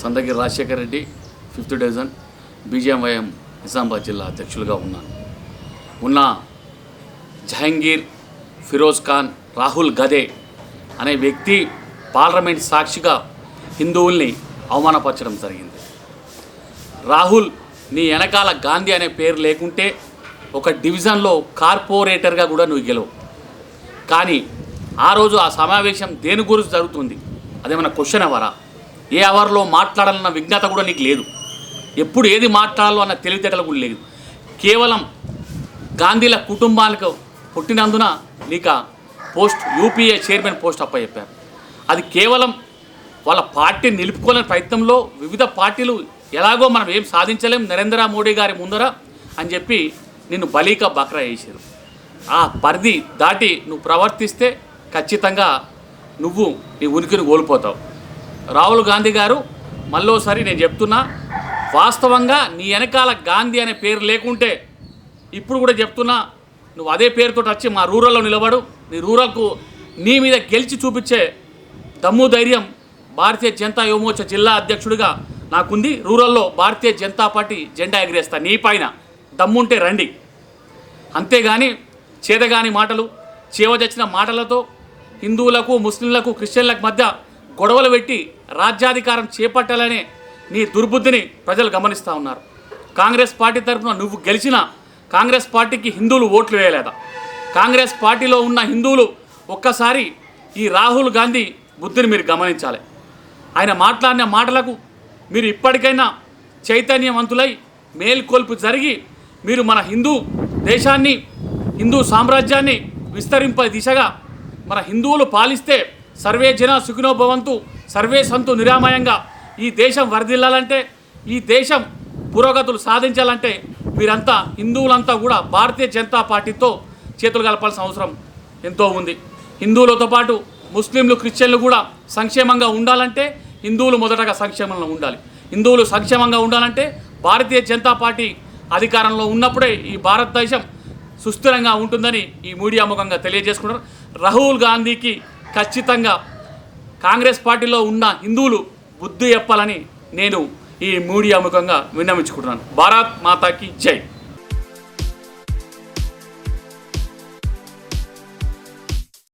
Sandagiri Rajasekhara Reddy fifth division BJYM Nizamabad జిల్లా అధ్యక్షులుగా ఉన్నాను. ఉన్న జహంగీర్ ఫిరోజ్ ఖాన్ రాహుల్ గదే అనే వ్యక్తి పార్లమెంట్ సాక్షిగా హిందువుల్ని అవమానపరచడం జరిగింది. రాహుల్ నీ వెనకాల గాంధీ అనే పేరు లేకుంటే ఒక డివిజన్లో కార్పొరేటర్గా కూడా నువ్వు గెలవు. కానీ ఆ రోజు ఆ సమావేశం దేని గురించి జరుగుతుంది? అదేమన్నా క్వశ్చన్ అవరా? ఏ అవర్లో మాట్లాడాలన్న విజ్ఞత కూడా నీకు లేదు. ఎప్పుడు ఏది మాట్లాడాలో అన్న తెలివితేటలు కూడా లేదు. కేవలం గాంధీల కుటుంబాలకు పుట్టినందున నీకు పోస్ట్ యూపీఏ చైర్మన్ పోస్ట్ అప్పచెప్పారు అది కేవలం వాళ్ళ పార్టీని నిలుపుకోలేని ప్రయత్నంలో వివిధ పార్టీలు ఎలాగో మనం ఏం సాధించలేం నరేంద్ర మోడీ గారి ముందర అని చెప్పి నిన్ను బలీక బక్రా చేశారు. ఆ పరిధి దాటి నువ్వు ప్రవర్తిస్తే ఖచ్చితంగా నువ్వు నీ ఉనికిని కోల్పోతావు. రాహుల్ గాంధీ గారు మళ్ళోసారి నేను చెప్తున్నా వాస్తవంగా నీ వెనకాల గాంధీ అనే పేరు లేకుంటే ఇప్పుడు కూడా చెప్తున్నా నువ్వు అదే పేరుతో వచ్చి మా రూరల్లో నిలబడు. నీ రూరల్కు నీ మీద గెలిచి చూపించే దమ్ము ధైర్యం భారతీయ జనతా యువమోర్చ జిల్లా అధ్యక్షుడిగా నాకుంది. రూరల్లో భారతీయ జనతా పార్టీ జెండా ఎగిరేస్తా నీ పైన. దమ్ముంటే రండి. అంతేగాని చేదగాని మాటలు చేవచచ్చిన మాటలతో హిందువులకు ముస్లింలకు క్రిస్టియన్లకు మధ్య గొడవలు పెట్టి రాజ్యాధికారం చేపట్టాలనే నీ దుర్బుద్ధిని ప్రజలు గమనిస్తూ ఉన్నారు. కాంగ్రెస్ పార్టీ తరఫున నువ్వు గెలిచినా కాంగ్రెస్ పార్టీకి హిందువులు ఓట్లు వేయలేదా? కాంగ్రెస్ పార్టీలో ఉన్న హిందువులు ఒక్కసారి ఈ రాహుల్ గాంధీ బుద్ధిని మీరు గమనించాలి. ఆయన మాట్లాడిన మాటలకు మీరు ఇప్పటికైనా చైతన్యవంతులై మేల్కొల్పు జరిగి మీరు మన హిందూ దేశాన్ని హిందూ సామ్రాజ్యాన్ని విస్తరింప దిశగా మన హిందువులు పాలిస్తే సర్వే జన సుఖినో భవంతు సర్వే సంతు నిరామయంగా ఈ దేశం వరదిల్లాలంటే ఈ దేశం పురోగతులు సాధించాలంటే వీరంతా హిందువులంతా కూడా భారతీయ జనతా పార్టీతో చేతులు కలపాల్సిన అవసరం ఎంతో ఉంది. హిందువులతో పాటు ముస్లింలు క్రిస్టియన్లు కూడా సంక్షేమంగా ఉండాలంటే హిందువులు మొదటగా సంక్షేమంలో ఉండాలి. హిందువులు సంక్షేమంగా ఉండాలంటే భారతీయ జనతా పార్టీ అధికారంలో ఉన్నప్పుడే ఈ భారతదేశం సుస్థిరంగా ఉంటుందని ఈ మీడియా ముఖంగా తెలియజేసుకున్నారు రాహుల్ గాంధీకి ఖచ్చితంగా కాంగ్రెస్ పార్టీలో ఉన్న హిందువులు బుద్ధి చెప్పాలని నేను ఈ మీడియా ముఖంగా విన్నవించుకుంటున్నాను. భారత్ మాతాకి జై.